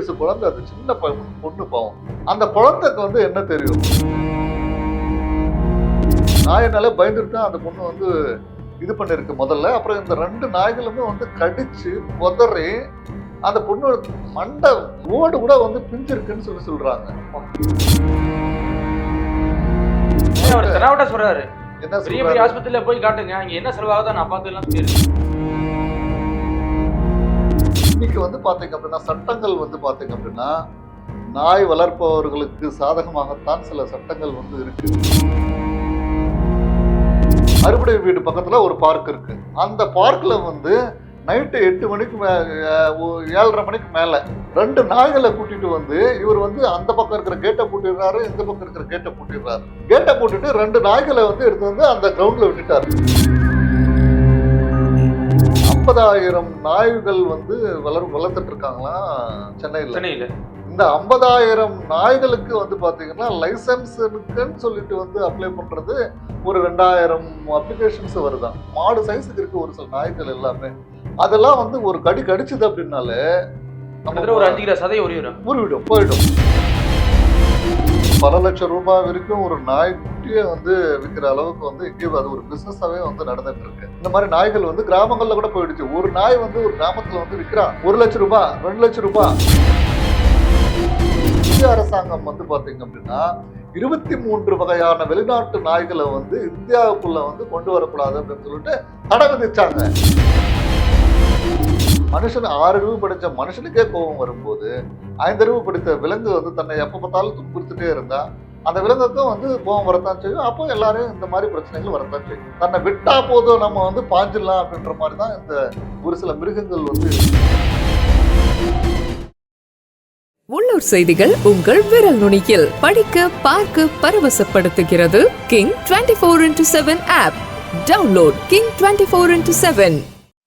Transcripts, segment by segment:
வயசு குழந்தை அது சின்ன பொண்ணு பாவம். அந்த குழந்தைக்கு வந்து என்ன தெரியும்? நாயினால பயந்துட்டு தான் அந்த பொண்ணு வந்து இது பண்ணிருக்கு முதல்ல. அப்புறம் இந்த ரெண்டு நாய்களுமே வந்து கடிச்சு உதறி அந்த பொண்ணு மண்டை ஓடு கூட வந்து பிஞ்சிருக்குன்னு சொல்லி சொல்றாங்க. சொல்றாரு. என்ன பெரிய ஆஸ்பத்திரியில போய் காட்டுங்க. அங்க என்ன செலவாகுதோ நான் பார்த்து எல்லாம் தெரியும் இன்னைக்கு வந்து பார்த்தீங்க அப்படின்னா சட்டங்கள் வந்து பார்த்தீங்க அப்படின்னா நாய் வளர்ப்பவர்களுக்கு சாதகமாகத்தான் சில சட்டங்கள் வந்து இருக்கு. அறுபடை வீடு பக்கத்தில் ஒரு பார்க் இருக்கு. அந்த பார்க்கில் வந்து நைட்டு எட்டு மணிக்கு மே- ஏழரை மணிக்கு மேலே ரெண்டு நாய்களை கூட்டிட்டு வந்து இவர் வந்து அந்த பக்கம் இருக்கிற கேட்டை பூட்டிடுறாரு இந்த பக்கம் இருக்கிற கேட்டை பூட்டிடுறாரு. கேட்டை பூட்டிட்டு ரெண்டு நாய்களை வந்து எடுத்து வந்து அந்த கிரவுண்டில் விட்டுட்டாரு. ஐம்பதாயிரம் நாய்கள் வந்து வளர் வளர்த்துட்டு இருக்காங்களாம் சென்னையில்? சென்னையில. இந்த ஐம்பதாயிரம் நாய்களுக்கு வந்து பாத்தீங்கன்னா லைசன்ஸ் இருக்குன்னு சொல்லிட்டு வந்து அப்ளை பண்றது ஒரு ரெண்டாயிரம் அப்ளிகேஷன்ஸ் வருதான் மாடு சைஸுக்கு இருக்கு ஒரு சில நாய்கள் எல்லாமே. அதெல்லாம் வந்து ஒரு கடி கடிச்சது அப்படின்னாலே ஒரு அஞ்சு கிலோ சதை உரியும் ஊறிவிடும் போயிடும். பல லட்சம் ரூபாய் வரைக்கும் ஒரு நாய்க்குட்டியே வந்து விற்கிற அளவுக்கு வந்து இங்கே அது ஒரு பிசினஸாவே வந்து நடந்துட்டு இருக்கு. இந்த மாதிரி நாய்கள் வந்து கிராமங்கள்ல கூட போயிடுச்சு. ஒரு நாய் வந்து ஒரு கிராமத்துல வந்து விற்கிறான் ஒரு லட்சம் ரூபாய் ரெண்டு லட்சம் ரூபாய். இந்திய அரசாங்கம் வந்து பாத்தீங்க அப்படின்னா இருபத்தி மூன்று வகையான வெளிநாட்டு நாய்களை வந்து இந்தியாவுக்குள்ள வந்து கொண்டு வரக்கூடாது அப்படின்னு சொல்லிட்டு தடை விதிச்சாங்க. மனுஷன் ஆறறிவு படிச்ச மனுஷனுக்கே கோபம் வரும்போது ஐந்தறிவு படித்த விலங்கு வந்து தன்னை எப்ப பார்த்தாலும் துன்புறுத்திட்டே இருந்தா அந்த விலங்குக்கும் வந்து கோபம் வரத்தான் செய்யும். அப்போ எல்லாரும் இந்த மாதிரி பிரச்சனைகள் வரத்தான் செய்யும். தன்னை விட்டா போதும் நம்ம வந்து பாஞ்சிடலாம் அப்படின்ற மாதிரி தான் இந்த ஒரு சில மிருகங்கள் வந்து உள்ளூர் செய்திகள் உங்கள் விரல் நுனியில். படிக்க பார்க்க பரவசப்படுத்துகிறது king twenty four into seven app download king twenty four into seven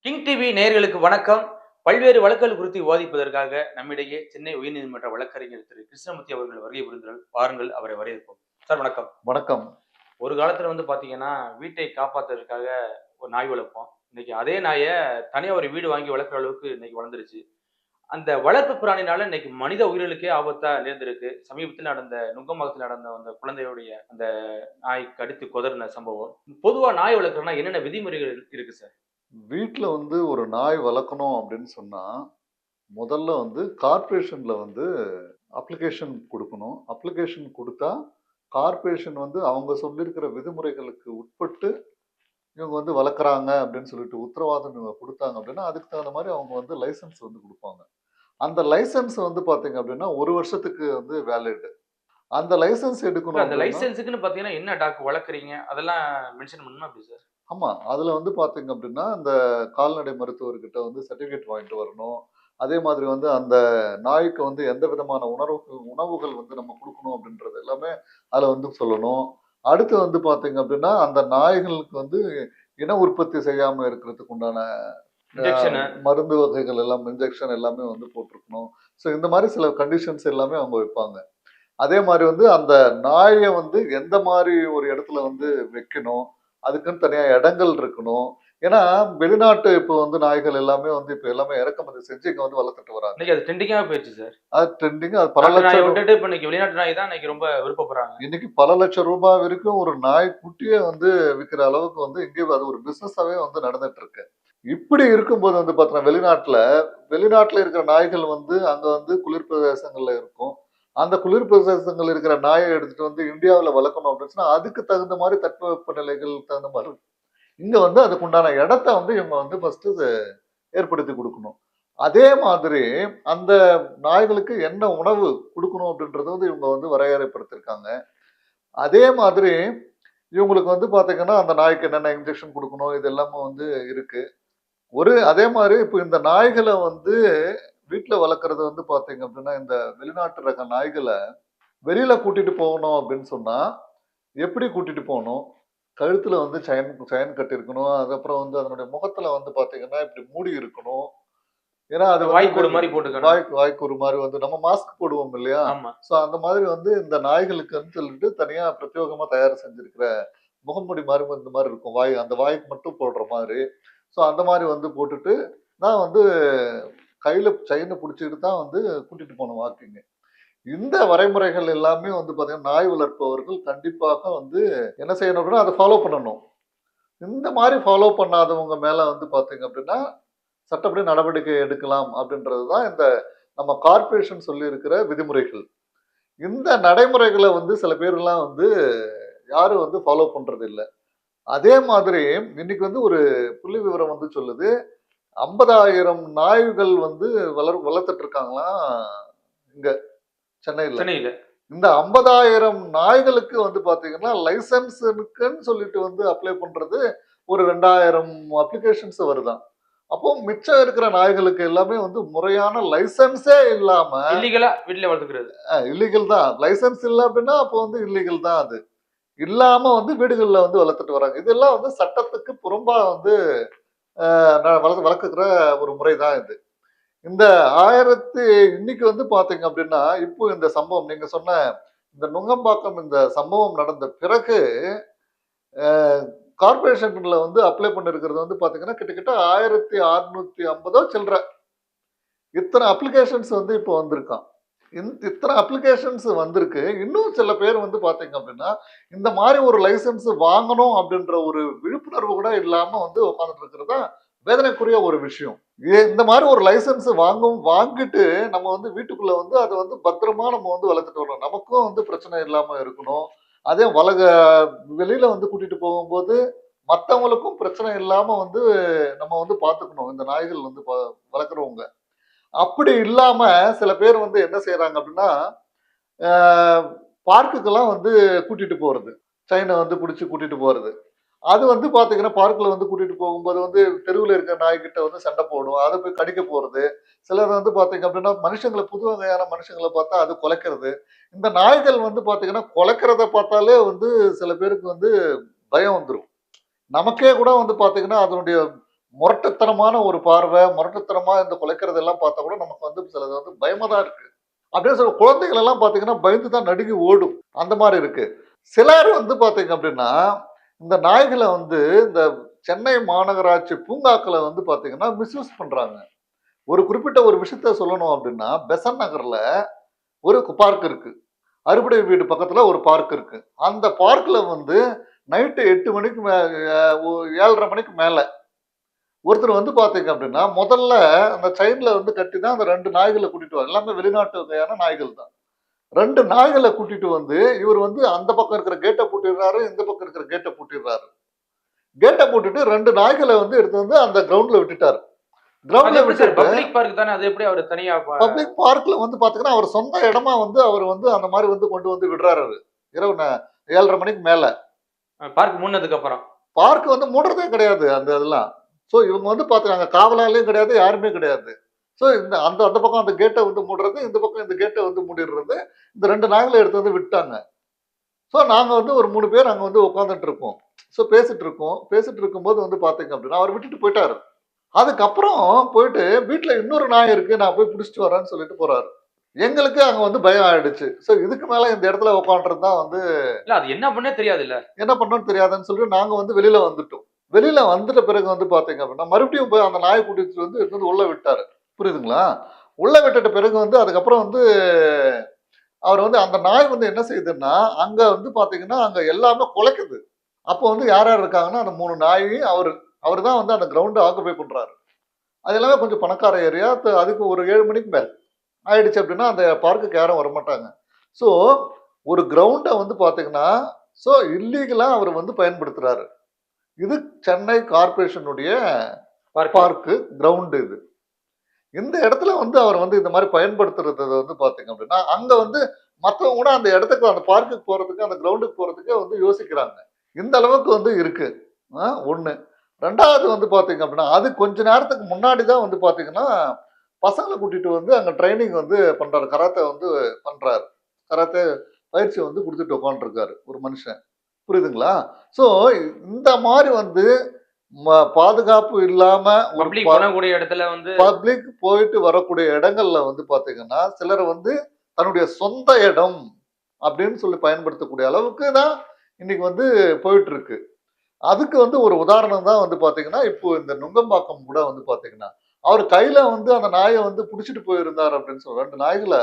king TV நேயர்களுக்கு வணக்கம். பல்வேறு வழக்குகள் குறித்து விவாதிப்பதற்காக நம்மிடையே சென்னை உயர்நீதிமன்ற வழக்கறிஞர் திரு கிருஷ்ணமூர்த்தி அவர்கள் வருகை புரிந்தால் வாருங்கள். அவரை வரவேற்போம். சார் வணக்கம். வணக்கம். ஒரு காலத்துல வந்து பாத்தீங்கன்னா வீட்டை காப்பாத்துறதுக்காக ஒரு நாய் வளர்ப்போம். இன்னைக்கு அதே நாயை தனியா ஒரு வீடு வாங்கி வளர்க்குற அளவுக்கு இன்னைக்கு வளர்ந்துருச்சு. அந்த வளர்ப்பு பிராணினால இன்னைக்கு மனித உயிர்களுக்கே ஆபத்தா நேர்ந்திருக்கு. சமீபத்தில் நடந்த நுங்கம்பாக்கத்தில் நடந்த அந்த குழந்தையுடைய அந்த நாய் கடித்து கொதறின சம்பவம். பொதுவா நாய் வளர்க்குறதுனா என்னென்ன விதிமுறைகள் இருக்கு சார்? வீட்டில் வந்து ஒரு நாய் வளர்க்கணும் அப்படின்னு சொன்னா முதல்ல வந்து கார்ப்பரேஷன்ல வந்து அப்ளிகேஷன் கொடுக்கணும். அப்ளிகேஷன் கொடுத்தா கார்ப்பரேஷன் வந்து அவங்க சொல்லியிருக்கிற விதிமுறைகளுக்கு உட்பட்டு இவங்க வந்து வளர்க்குறாங்க அப்படின்னு சொல்லிட்டு உத்தரவாதம் இவங்க கொடுத்தாங்க அப்படின்னா அதுக்கு தகுந்த மாதிரி அவங்க வந்து லைசன்ஸ் வந்து கொடுப்பாங்க. அந்த லைசன்ஸ் வந்து பாத்தீங்க அப்படின்னா ஒரு வருஷத்துக்கு வந்து வேலிட் அந்த லைசன்ஸ் எடுக்கணும் அந்த லைசன்ஸுக்குன்னு பாத்தீங்கன்னா என்ன டாக் வளர்க்குறீங்க? அதெல்லாம் மென்ஷன் பண்ணணும் அப்படி சார் ஆமா. அதுல வந்து பாத்தீங்க அப்படின்னா இந்த கால்நடை மருத்துவர்கிட்ட வந்து சர்டிபிகேட் வாங்கிட்டு வரணும். அதே மாதிரி வந்து அந்த நாய்க்கு வந்து எந்த விதமான உணர்வுகள் உணவுகள் வந்து நம்ம கொடுக்கணும் அப்படின்றது எல்லாமே அதுல வந்து சொல்லணும். அடுத்து வந்து பாத்தீங்க அப்படின்னா அந்த நாய்களுக்கு வந்து இன உற்பத்தி செய்யாம இருக்கிறதுக்கு உண்டான மருந்து வகைகள் எல்லாம் இன்ஜெக்ஷன் எல்லாமே வந்து போட்டிருக்கணும். ஸோ இந்த மாதிரி சில கண்டிஷன்ஸ் எல்லாமே அவங்க வைப்பாங்க. அதே மாதிரி வந்து அந்த நாயை வந்து எந்த மாதிரி ஒரு இடத்துல வந்து வைக்கணும் அதுக்குன்னு தனியா இடங்கள் இருக்கணும். ஏன்னா வெளிநாட்டு இப்போ வந்து நாய்கள் எல்லாமே வந்து இப்போ எல்லாமே இறக்குமதி செஞ்சு இங்க வந்து வளர்த்துட்டு வராங்க. இன்னைக்கு அது ட்ரெண்டிங்காக போயிடுச்சு சார் அது ட்ரெண்டிங் அது பல லட்சம் விட்டுட்டு இப்போ இன்னைக்கு வெளிநாட்டு நாய் தான் இன்னைக்கு ரொம்ப விருப்பப்படுறாங்க. இன்னைக்கு பல லட்சம் ரூபாய் வரைக்கும் ஒரு நாய் குட்டியை வந்து விற்கிற அளவுக்கு வந்து இங்கே அது ஒரு பிசினஸாவே வந்து நடந்துட்டு இருக்கு இப்படி இருக்கும்போது வந்து பார்த்தீங்கன்னா வெளிநாட்டுல வெளிநாட்டுல இருக்கிற நாய்கள் வந்து அங்க வந்து குளிர் பிரதேசங்கள்ல இருக்கும். அந்த குளிர் பிரதேசங்கள் இருக்கிற நாயை எடுத்துட்டு வந்து இந்தியாவில் வளர்க்கணும் அப்படின்னு சொன்னால் அதுக்கு தகுந்த மாதிரி தட்பவெப்ப நிலைகள் தகுந்த மாதிரி இங்கே வந்து அதுக்குண்டான இடத்த வந்து இவங்க வந்து ஃபஸ்ட்டு ஏற்படுத்தி கொடுக்கணும். அதே மாதிரி அந்த நாய்களுக்கு என்ன உணவு கொடுக்கணும் அப்படின்றத வந்து இவங்க வந்து வரையறைப்படுத்திருக்காங்க. அதே மாதிரி இவங்களுக்கு வந்து பார்த்தீங்கன்னா அந்த நாய்க்கு என்னென்ன இன்ஜெக்ஷன் கொடுக்கணும் இது எல்லாமே வந்து இருக்குது ஒரு அதே மாதிரி இப்போ இந்த நாய்களை வந்து வீட்டில் வளர்க்குறது வந்து பாத்தீங்க அப்படின்னா இந்த வெளிநாட்டு ரக நாய்களை வெளியில கூட்டிட்டு போகணும் அப்படின்னு சொன்னா எப்படி கூட்டிட்டு போகணும்? கழுத்துல வந்து செயின் செயின் கட்டியிருக்கணும். அதுக்கப்புறம் வந்து அதனுடைய முகத்துல வந்து பாத்தீங்கன்னா இப்படி மூடி இருக்கணும். ஏன்னா அது வந்து வாய்க்கூடு மாதிரி போட்டுக்கணும். வாய்க்கு வாய்க்கூறு மாதிரி வந்து நம்ம மாஸ்க் போடுவோம் இல்லையா? ஸோ அந்த மாதிரி வந்து இந்த நாய்களுக்குன்னு சொல்லிட்டு தனியா பிரத்யேகமா தயார் செஞ்சிருக்கிற முகமூடி மாதிரி இந்த மாதிரி இருக்கும். வாய் அந்த வாய்க்கு மட்டும் போடுற மாதிரி. ஸோ அந்த மாதிரி வந்து போட்டுட்டு நான் வந்து கையில் செயினை பிடிச்சிக்கிட்டு தான் வந்து கூட்டிகிட்டு போன வாக்குங்க. இந்த வரைமுறைகள் எல்லாமே வந்து பார்த்தீங்கன்னா நாய் வளர்ப்பவர்கள் கண்டிப்பாக வந்து என்ன செய்யணும் அப்படின்னா அதை ஃபாலோ பண்ணணும். இந்த மாதிரி ஃபாலோ பண்ணாதவங்க மேலே வந்து பார்த்தீங்க அப்படின்னா சட்டப்படி நடவடிக்கை எடுக்கலாம் அப்படின்றது தான் இந்த நம்ம கார்ப்பரேஷன் சொல்லியிருக்கிற விதிமுறைகள். இந்த நடைமுறைகளை வந்து சில பேர்லாம் வந்து யாரும் வந்து ஃபாலோ பண்ணுறது இல்லை அதே மாதிரி இன்னைக்கு வந்து ஒரு புள்ளி விவரம் வந்து சொல்லுது. ஐம்பதாயிரம் நாய்கள் வந்து வளர் வளர்த்துட்டு இருக்காங்களாம் இங்க சென்னையில். சென்னையில. இந்த ஐம்பதாயிரம் நாய்களுக்கு வந்து பாத்தீங்கன்னா லைசன்ஸுக்குன்னு சொல்லிட்டு வந்து அப்ளை பண்றது ஒரு ரெண்டாயிரம் அப்ளிகேஷன்ஸ் வருதாம் அப்போ மிச்சம் இருக்கிற நாய்களுக்கு எல்லாமே வந்து முறையான லைசன்ஸே இல்லாம இல்லீகலா வீட்டுல வளர்த்துக்கிறது. இல்லீகல் தான். லைசன்ஸ் இல்லை அப்படின்னா அப்போ வந்து இல்லீகல் தான் அது. இல்லாம வந்து வீடுகள்ல வந்து வளர்த்துட்டு வராங்க. இதெல்லாம் வந்து சட்டத்துக்கு புறம்பா வந்து வளர்த்து வளர்க்குற ஒரு முறை தான் இது. இந்த ஆயிரத்தி இன்னைக்கு வந்து பார்த்தீங்க அப்படின்னா இப்போ இந்த சம்பவம் நீங்கள் சொன்ன இந்த நுங்கம்பாக்கம் இந்த சம்பவம் நடந்த பிறகு கார்பரேஷன்ல வந்து அப்ளை பண்ணிருக்கிறது வந்து பார்த்தீங்கன்னா கிட்டத்தட்ட ஆயிரத்தி அறுநூத்தி ஐம்பதோ சில்லற இத்தனை அப்ளிகேஷன்ஸ் வந்து இப்போ வந்திருக்கான் இத்தனை அப்ளிகேஷன்ஸ் வந்திருக்கு. இன்னும் சில பேர் வந்து பார்த்தீங்க அப்படின்னா இந்த மாதிரி ஒரு லைசன்ஸ் வாங்கணும் அப்படின்ற ஒரு விழிப்புணர்வு கூட இல்லாமல் வந்து உட்காந்துட்டு இருக்கிறதா வேதனைக்குரிய ஒரு விஷயம். ஏ- இந்த மாதிரி ஒரு லைசன்ஸ் வாங்கும் வாங்கிட்டு நம்ம வந்து வீட்டுக்குள்ள வந்து அதை வந்து பத்திரமா நம்ம வந்து வளர்த்துட்டு வரணும். நமக்கும் வந்து பிரச்சனை இல்லாம இருக்கணும். அதே வளக வெளியில வந்து கூட்டிட்டு போகும்போது மற்றவங்களுக்கும் பிரச்சனை இல்லாம வந்து நம்ம வந்து பார்த்துக்கணும். இந்த நாய்கள் வந்து வளர்க்குறவங்க. அப்படி இல்லாம சில பேர் வந்து என்ன செய்யறாங்க அப்படின்னா பார்க்குக்கெல்லாம் வந்து கூட்டிட்டு போறது. சைனை வந்து பிடிச்சி கூட்டிட்டு போறது. அது வந்து பாத்தீங்கன்னா பார்க்ல வந்து கூட்டிட்டு போகும்போது வந்து தெருவில் இருக்கிற நாய்கிட்ட வந்து சண்டை போடும். அதை போய் கடிக்க போறது. சிலர் வந்து பாத்தீங்க அப்படின்னா மனுஷங்களை புது வகையான மனுஷங்களை பார்த்தா அது குலைக்கிறது. இந்த நாய்கள் வந்து பாத்தீங்கன்னா குலைக்கிறத பார்த்தாலே வந்து சில பேருக்கு வந்து பயம் வந்துடும் நமக்கே கூட வந்து பாத்தீங்கன்னா அதனுடைய முரட்டுத்தனமான ஒரு பார்வை முரட்டுத்தனமாக இந்த குலைக்கிறது எல்லாம் பார்த்தா கூட நமக்கு வந்து சிலது வந்து பயமாக தான் இருக்கு. அப்படியே சில குழந்தைகள் எல்லாம் பார்த்தீங்கன்னா பயந்து தான் நடுங்கி ஓடும். அந்த மாதிரி இருக்கு. சிலர் வந்து பார்த்தீங்க அப்படின்னா இந்த நாய்களை வந்து இந்த சென்னை மாநகராட்சி பூங்காக்களை வந்து பார்த்தீங்கன்னா மிஸ்யூஸ் பண்ணுறாங்க ஒரு குறிப்பிட்ட ஒரு விஷயத்த சொல்லணும் அப்படின்னா பெசன் நகரில் ஒரு பார்க் இருக்குது அறுபடை வீடு பக்கத்தில் ஒரு பார்க் இருக்குது அந்த பார்க்கில் வந்து நைட்டு எட்டு மணிக்கு மே ஏழரை மணிக்கு மேலே ஒருத்தர் வந்து பாத்தீங்க அப்படின்னா முதல்ல அந்த செயின்ல வந்து கட்டி தான் அந்த ரெண்டு நாய்களை கூட்டிட்டு வர எல்லாமே வெளிநாட்டு வகையான நாய்கள் தான். ரெண்டு நாய்களை கூட்டிட்டு வந்து இவர் வந்து அந்த பக்கம் இருக்கிற கேட்டை பூட்டிடுறாரு இந்த பக்கம் இருக்கிற கேட்டை பூட்டிடுறாரு. கேட்டை பூட்டிட்டு ரெண்டு நாய்களை வந்து எடுத்து வந்து அந்த கிரவுண்ட்ல விட்டுட்டாரு. கிரவுண்ட்ல விட்டுட்டு பப்ளிக் பார்க் தானே? அது எப்படி அவர் தனியா பப்ளிக் பார்க்ல வந்து பாத்தீங்கன்னா அவர் சொந்த இடமா வந்து அவர் வந்து அந்த மாதிரி வந்து கொண்டு வந்து விடுறாரு. இரவு ஏழரை மணிக்கு மேல. பார்க் முன்னதுக்கு அப்புறம். பார்க் வந்து மூடுறதே கிடையாது அந்த இதெல்லாம். ஸோ இவங்க வந்து பாத்துக்காங்க காவலாலையும் கிடையாது யாருமே கிடையாது. ஸோ இந்த அந்த அந்த பக்கம் அந்த கேட்டை வந்து மூடுறது இந்த பக்கம் இந்த கேட்டை வந்து மூடிடுறது இந்த ரெண்டு நாய்களை எடுத்து வந்து விட்டாங்க. ஸோ நாங்கள் வந்து ஒரு மூணு பேர் அங்கே வந்து உட்காந்துட்டு இருக்கோம். ஸோ பேசிட்டு இருக்கோம். பேசிட்டு இருக்கும்போது வந்து பார்த்தீங்க அப்படின்னா அவர் விட்டுட்டு போயிட்டாரு. அதுக்கப்புறம் போயிட்டு வீட்டில் இன்னொரு நாய் இருக்கு நான் போய் பிடிச்சிட்டு வரேன்னு சொல்லிட்டு போறாரு. எங்களுக்கு அங்கே வந்து பயம் ஆயிடுச்சு. ஸோ இதுக்கு மேலே இந்த இடத்துல உட்காந்துறது தான் வந்து இல்ல அது என்ன பண்ணே தெரியாது இல்ல என்ன பண்ணணும்னு தெரியாதுன்னு சொல்லிட்டு நாங்க வந்து வெளியில வந்துட்டோம். வெளியில வந்துட்ட பிறகு வந்து பாத்தீங்க அப்படின்னா மறுபடியும் போய் அந்த நாயை கூட்டிட்டு வந்து எடுத்து வந்து உள்ள விட்டாரு. புரியுதுங்களா? உள்ள விட்டுட்ட பிறகு வந்து அதுக்கப்புறம் வந்து அவர் வந்து அந்த நாய் வந்து என்ன செய்யுதுன்னா அங்க வந்து பாத்தீங்கன்னா அங்க எல்லாமே குலைக்குது. அப்போ வந்து யார் யார் இருக்காங்கன்னா அந்த மூணு நாயும் அவர் அவர் தான் வந்து அந்த கிரவுண்டை ஆக்குபை பண்றாரு. அது எல்லாமே கொஞ்சம் பணக்கார ஏரியா. அதுக்கு ஒரு ஏழு மணிக்கு மேல் ஆயிடுச்சு அப்படின்னா அந்த பார்க்குக்கு யாரும் வரமாட்டாங்க. ஸோ ஒரு கிரவுண்டை வந்து பார்த்தீங்கன்னா ஸோ இல்லீகலாக அவர் வந்து பயன்படுத்துறாரு. இது சென்னை கார்பரேஷனுடைய பார்க் பார்க்கு கிரவுண்டு இது. இந்த இடத்துல வந்து அவர் வந்து இந்த மாதிரி பயன்படுத்துறது வந்து பாத்தீங்க அப்படின்னா அங்க வந்து மற்றவங்க கூட அந்த இடத்துக்கு அந்த பார்க்குக்கு போறதுக்கு அந்த கிரவுண்டுக்கு போறதுக்கு வந்து யோசிக்கிறாங்க. இந்த அளவுக்கு வந்து இருக்கு. ஒண்ணு. ரெண்டாவது வந்து பாத்தீங்க அப்படின்னா அது கொஞ்ச நேரத்துக்கு முன்னாடி தான் வந்து பாத்தீங்கன்னா பசங்களை கூட்டிட்டு வந்து அங்க ட்ரைனிங் வந்து பண்றாரு. கராத்தே வந்து பண்றாரு. கராத்தே பயிற்சி வந்து கொடுத்துட்டு உட்காந்துருக்காரு ஒரு மனுஷன். புரியுதுங்களா? ஸோ இந்த மாதிரி வந்து பாதுகாப்பு இல்லாம பண்ணக்கூடிய இடத்துல வந்து பப்ளிக் போயிட்டு வரக்கூடிய இடங்கள்ல வந்து பாத்தீங்கன்னா சிலர் வந்து தன்னுடைய சொந்த இடம் அப்படின்னு சொல்லி பயன்படுத்தக்கூடிய அளவுக்கு தான் இன்னைக்கு வந்து போயிட்டு இருக்கு அதுக்கு வந்து ஒரு உதாரணம் தான் வந்து பாத்தீங்கன்னா இப்போ இந்த நுங்கம்பாக்கம் கூட வந்து பாத்தீங்கன்னா அவர் கையில வந்து அந்த நாயை வந்து புடிச்சிட்டு போயிருந்தார் அப்படின்னு சொல்ற ரெண்டு நாய்களை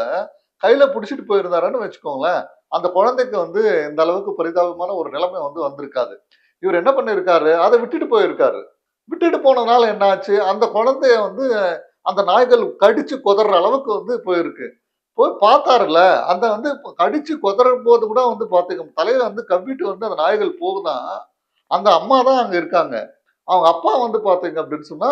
கையில புடிச்சிட்டு போயிருந்தாருன்னு வச்சுக்கோங்களேன். அந்த குழந்தைக்கு வந்து இந்த அளவுக்கு பரிதாபமான ஒரு நிலைமை வந்து வந்திருக்காது. இவர் என்ன பண்ணியிருக்காரு அதை விட்டுட்டு போயிருக்காரு. விட்டுட்டு போனதுனால என்ன ஆச்சு? அந்த குழந்தைய வந்து அந்த நாய்கள் கடிச்சு குதற அளவுக்கு வந்து போயிருக்கு. போய் பார்த்தாருல அந்த வந்து கடிச்சு குதறும் போது கூட வந்து பார்த்துக்க தலையில வந்து கவ்விட்டு வந்து அந்த நாய்கள் போகுதான் அந்த அம்மா தான் அங்க இருக்காங்க. அவங்க அப்பா வந்து பார்த்தீங்க அப்படின்னு சொன்னா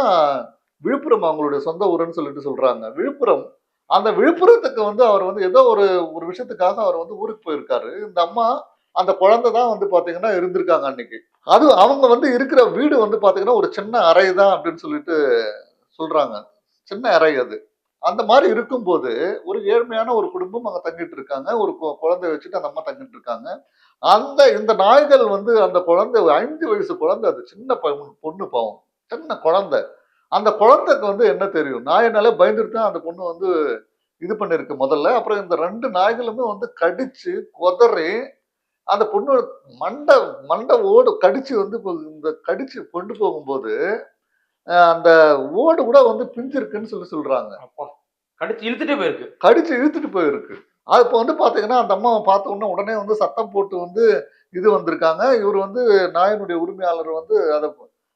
விழுப்புரம் அவங்களுடைய சொந்த ஊருன்னு சொல்லிட்டு சொல்றாங்க. விழுப்புரம் அந்த விழுப்புரத்துக்கு வந்து அவர் வந்து ஏதோ ஒரு ஒரு விஷயத்துக்காக அவர் வந்து ஊருக்கு போயிருக்காரு. இந்த அம்மா அந்த குழந்தை தான் வந்து பாத்தீங்கன்னா இருந்திருக்காங்க அன்னைக்கு. அது அவங்க வந்து இருக்கிற வீடு வந்து பாத்தீங்கன்னா ஒரு சின்ன அறை தான் அப்படின்னு சொல்லிட்டு சொல்றாங்க. சின்ன அறை அது. அந்த மாதிரி இருக்கும்போது ஒரு ஏழ்மையான ஒரு குடும்பம் அங்க தங்கிட்டு இருக்காங்க. ஒரு கு- குழந்தைய வச்சுட்டு அந்த அம்மா தங்கிட்டு இருக்காங்க. அந்த இந்த நாய்கள் வந்து அந்த குழந்தை ஐந்து வயசு குழந்தை அது. சின்ன பொண்ணு பாவம். சின்ன குழந்தை. அந்த குழந்தைக்கு வந்து என்ன தெரியும்? நாயினால பயந்துட்டு தான் அந்த பொண்ணு வந்து இது பண்ணிருக்கு முதல்ல. அப்புறம் இந்த ரெண்டு நாய்களுமே வந்து கடிச்சு குதறி அந்த பொண்ணு மண்டை மண்டை ஓடு கடிச்சு வந்து இந்த கடிச்சு கொண்டு போகும்போது அந்த ஓடு கூட வந்து பிஞ்சிருக்குன்னு சொல்லி சொல்றாங்க. அப்பா கடிச்சு இழுத்துட்டே போயிருக்கு. கடிச்சு இழுத்துட்டு போயிருக்கு. அது இப்போ வந்து பாத்தீங்கன்னா அந்த அம்மாவை பார்த்த உடனே உடனே வந்து சத்தம் போட்டு வந்து இது வந்திருக்காங்க. இவர் வந்து நாயினுடைய உரிமையாளர் வந்து அதை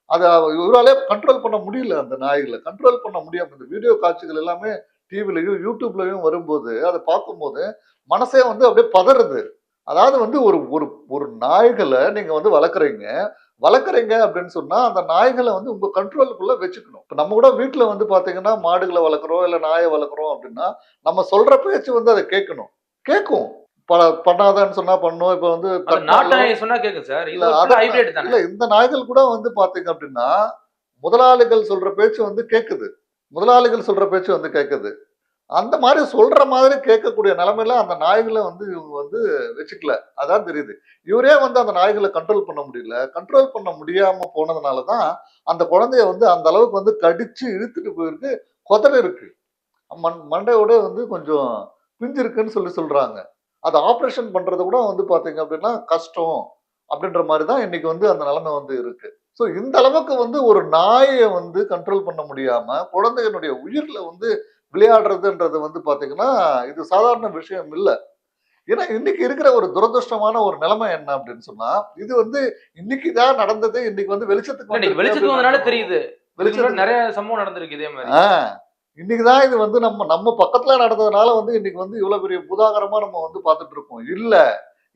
அதை இவராலே கண்ட்ரோல் பண்ண முடியல அந்த நாய்களை. கண்ட்ரோல் பண்ண முடியாம இந்த வீடியோ காட்சிகள் எல்லாமே டிவிலையும் யூடியூப்லையும் வரும்போது அதை பார்க்கும்போது மனசே வந்து அப்படியே பதறுது. அதாவது வந்து ஒரு ஒரு ஒரு நாய்களை நீங்க வந்து வளர்க்குறீங்க. வளர்க்குறீங்க அப்படின்னு சொன்னா அந்த நாய்களை வந்து உங்க கண்ட்ரோலுக்குள்ள வச்சுக்கணும். இப்போ நம்ம கூட வீட்டில் வந்து பாத்தீங்கன்னா மாடுகளை வளர்க்குறோம் இல்லை நாயை வளர்க்குறோம் அப்படின்னா நம்ம சொல்ற பேச்சு வந்து அதை கேட்கணும். கேட்கும். ப- பண்ணாதன்னு சொன்னா பண்ணும். இப்ப வந்து சொன்னா கேக்கும் சார். இல்ல, இது அதான் ஹைபிரிட் தானே. இல்ல இந்த நாய்கள் கூட வந்து பாத்தீங்க அப்படின்னா முதலாளிகள் சொல்ற பேச்சு வந்து கேக்குது. முதலாளிகள் சொல்ற பேச்சு வந்து கேக்குது. அந்த மாதிரி சொல்ற மாதிரி கேட்கக்கூடிய நிலைமையில அந்த நாய்களை வந்து இவங்க வந்து வச்சுக்கல. அதான் தெரியுது. இவரே வந்து அந்த நாய்களை கண்ட்ரோல் பண்ண முடியல. கண்ட்ரோல் பண்ண முடியாம போனதுனாலதான் அந்த குழந்தைய வந்து அந்த அளவுக்கு வந்து கடிச்சு இழுத்துட்டு போயிருக்கு. குதற இருக்கு. மண் மண்டையோட வந்து கொஞ்சம் பிஞ்சிருக்குன்னு சொல்லி சொல்றாங்க. அது ஆப்ரேஷன் பண்றது கூட வந்து பாத்தீங்க அப்படின்னா கஷ்டம் அப்படின்ற மாதிரி தான் இன்னைக்கு வந்து அந்த நிலைமை வந்து இருக்கு. ஸோ இந்த அளவுக்கு வந்து ஒரு நாயை வந்து கண்ட்ரோல் பண்ண முடியாம குழந்தைகளுடைய உயிர்ல வந்து விளையாடுறதுன்றது வந்து பாத்தீங்கன்னா இது சாதாரண விஷயம் இல்லை. ஏன்னா இன்னைக்கு இருக்கிற ஒரு துரதிருஷ்டமான ஒரு நிலைமை என்ன அப்படின்னு சொன்னா இது வந்து இன்னைக்கு தான் நடந்தது இன்னைக்கு வந்து வெளிச்சத்துக்கு வெளிச்சத்துக்கு வந்தனால தெரியுது. வெளிச்சத்துக்கு நிறைய சம்பவம் நடந்திருக்கு இதே மாதிரி. இன்னைக்கு தான் இது வந்து நம்ம நம்ம பக்கத்துல நடந்ததுனால வந்து இன்னைக்கு வந்து இவ்வளவு பெரிய புதாகரமா நம்ம வந்து பார்த்துட்டு இருக்கோம். இல்ல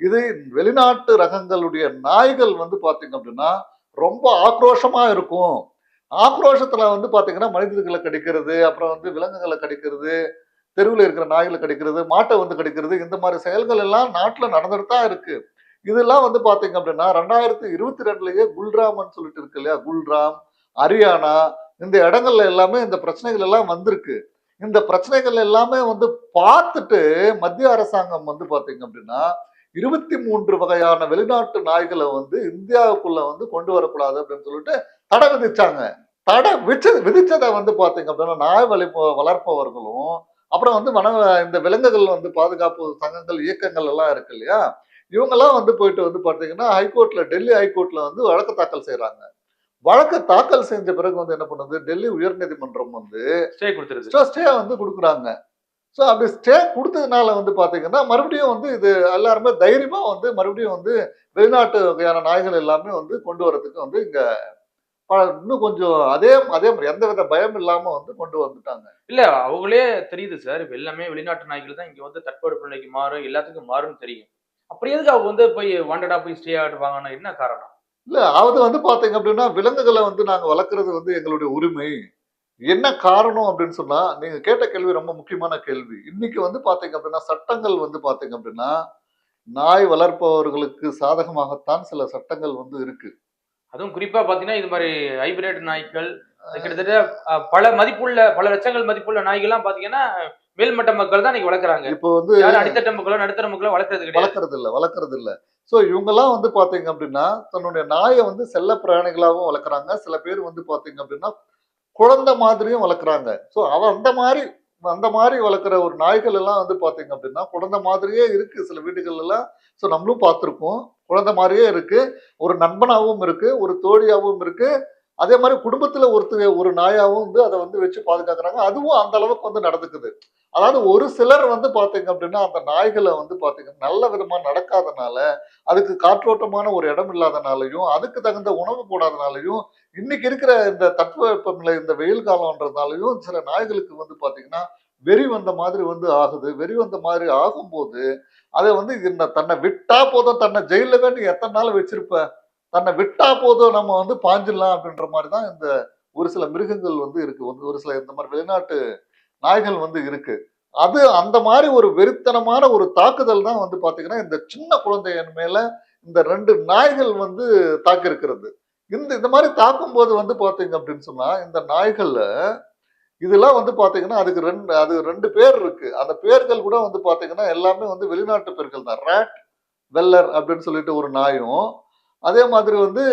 இது வெளிநாட்டு ரகங்களுடைய நாய்கள் வந்து பாத்தீங்க அப்படின்னா ரொம்ப ஆக்ரோஷமா இருக்கும். ஆக்ரோஷத்துல வந்து பாத்தீங்கன்னா மனிதர்களை கடிக்கிறது அப்புறம் வந்து விலங்குகளை கடிக்கிறது தெருவில் இருக்கிற நாய்களை கடிக்கிறது மாட்டை வந்து கடிக்கிறது இந்த மாதிரி செயல்கள் எல்லாம் நாட்டுல நடந்துட்டு தான் இருக்கு. இதெல்லாம் வந்து பாத்தீங்க அப்படின்னா ரெண்டாயிரத்தி இருபத்தி ரெண்டுலயே குல்ராம்னு சொல்லிட்டு இருக்கு இல்லையா? குல்ராம் ஹரியானா இந்த இடங்கள்ல எல்லாமே இந்த பிரச்சனைகள் எல்லாம் வந்திருக்கு. இந்த பிரச்சனைகள் எல்லாமே வந்து பார்த்துட்டு மத்திய அரசாங்கம் வந்து பார்த்தீங்க அப்படின்னா இருபத்தி மூன்று வகையான வெளிநாட்டு நாய்களை வந்து இந்தியாவுக்குள்ள வந்து கொண்டு வரக்கூடாது அப்படின்னு சொல்லிட்டு தடை விதிச்சாங்க. தடை விச்ச விதிச்சதை வந்து பார்த்தீங்க அப்படின்னா நாய் வளி வளர்ப்பவர்களும் அப்புறம் வந்து வன இந்த விலங்குகள் வந்து பாதுகாப்பு சங்கங்கள் இயக்கங்கள் எல்லாம் இருக்கு இல்லையா? இவங்கெல்லாம் வந்து போயிட்டு வந்து பார்த்தீங்கன்னா ஹைகோர்ட்ல டெல்லி ஹைகோர்ட்ல வந்து வழக்கு தாக்கல் செய்யறாங்க வழக்கு தாக்கல் செஞ்ச பிறகு வந்து என்ன பண்ணுது? டெல்லி உயர்நீதிமன்றம் வந்து ஸ்டே கொடுத்துருது. ஸ்டே வந்து கொடுக்குறாங்க. ஸோ அப்படி ஸ்டே கொடுத்ததுனால வந்து பாத்தீங்கன்னா மறுபடியும் வந்து இது எல்லாருமே தைரியமா வந்து மறுபடியும் வந்து வெளிநாட்டு வகையான நாய்கள் எல்லாமே வந்து கொண்டு வரதுக்கு வந்து இங்க இன்னும் கொஞ்சம் அதே அதே மாதிரி எந்த வித பயம் இல்லாம வந்து கொண்டு வந்துட்டாங்க. இல்ல அவங்களே தெரியுது சார். இப்ப எல்லாமே வெளிநாட்டு நாய்கள் தான் இங்க வந்து தட்பவெப்ப நிலைக்கு மாறும் எல்லாத்துக்கும் மாறும்னு தெரியும். அப்புறம் எதுக்கு அவங்க வந்து போய் வாண்டடா போய் ஸ்டே ஆடுவாங்கன்னா என்ன காரணம்? இல்ல அது வந்து பாத்தீங்க அப்படின்னா விலங்குகளை வந்து நாங்க வளர்க்கறது வந்து எங்களுடைய உரிமை. என்ன காரணம் அப்படின்னு சொன்னா நீங்க கேட்ட கேள்வி ரொம்ப முக்கியமான கேள்வி. இன்னைக்கு வந்து பாத்தீங்க அப்படின்னா சட்டங்கள் வந்து பாத்தீங்க அப்படின்னா நாய் வளர்ப்பவர்களுக்கு சாதகமாகத்தான் சில சட்டங்கள் வந்து இருக்கு. அதுவும் குறிப்பா பாத்தீங்கன்னா இது மாதிரி ஹைபிரிட் நாய்கள் கிட்டத்தட்ட பல மதிப்புள்ள பல லட்சங்கள் மதிப்புள்ள நாய்கள்லாம் பாத்தீங்கன்னா மேல்மட்ட மக்கள் தான் இன்னைக்கு வளர்க்குறாங்க. இப்போ வந்து அடித்தட்ட மக்களோ நடுத்தர மக்களோ வளர்க்கறது கிடையாது. வளர்க்கறது இல்ல வளர்க்கறது இல்ல சோ இவங்கெல்லாம் வந்து பாத்தீங்க அப்படின்னா தன்னுடைய நாயை வந்து செல்ல பிராணிகளாகவும் வளர்க்குறாங்க. சில பேர் வந்து பாத்தீங்க அப்படின்னா குழந்தை மாதிரியும் வளர்க்குறாங்க. சோ அவ அந்த மாதிரி அந்த மாதிரி வளர்க்குற ஒரு நாய்கள் எல்லாம் வந்து பாத்தீங்க அப்படின்னா குழந்தை மாதிரியே இருக்கு. சில வீடுகள் எல்லாம் ஸோ நம்மளும் பார்த்துருக்கோம் குழந்தை மாதிரியே இருக்கு. ஒரு நண்பனாகவும் இருக்கு. ஒரு தோழியாகவும் இருக்கு. அதே மாதிரி குடும்பத்துல ஒருத்தர் ஒரு நாயாவும் வந்து அதை வந்து வச்சு பாதுகாக்கிறாங்க. அதுவும் அந்த அளவுக்கு வந்து நடந்துக்குது. அதாவது ஒரு சிலர் வந்து பார்த்தீங்க அப்படின்னா அந்த நாய்களை வந்து பாத்தீங்கன்னா நல்ல விதமாக நடக்காதனால அதுக்கு காற்றோட்டமான ஒரு இடம் இல்லாதனாலையும் அதுக்கு தகுந்த உணவு போடாதனாலையும் இன்னைக்கு இருக்கிற இந்த தட்பவெப்பநிலை இந்த வெயில் காலம்ன்றதுனாலையும் சில நாய்களுக்கு வந்து பார்த்தீங்கன்னா வெறி வந்த மாதிரி வந்து ஆகுது. வெறி வந்த மாதிரி ஆகும்போது அதை வந்து இந்த தன்னை விட்டா போதும் தன்னை ஜெயிலில் நீ எத்தனை நாள் வச்சிருப்ப? தன்னை விட்டா போதும் நம்ம வந்து பாஞ்சிடலாம் அப்படின்ற மாதிரி தான் இந்த ஒரு சில மிருகங்கள் வந்து இருக்கு. வந்து ஒரு சில இந்த மாதிரி வெளிநாட்டு நாய்கள் வந்து இருக்கு. அது அந்த மாதிரி ஒரு வெறித்தனமான ஒரு தாக்குதல் தான் வந்து பாத்தீங்கன்னா இந்த சின்ன குழந்தையின் மேல இந்த ரெண்டு நாய்கள் வந்து தாக்கிருக்கிறது இந்த இந்த மாதிரி தாக்கும் போது வந்து பாத்தீங்க அப்படின்னு சொன்னா இந்த நாய்கள்ல இதெல்லாம் வந்து பாத்தீங்கன்னா அதுக்கு ரெண்டு அது ரெண்டு பேர் இருக்கு. அந்த பேர்கள் கூட வந்து பாத்தீங்கன்னா எல்லாமே வந்து வெளிநாட்டு பேர்கள் தான். ரேட் வெல்லர் அப்படின்னு சொல்லிட்டு ஒரு நாயும் அதே மாதிரி வந்து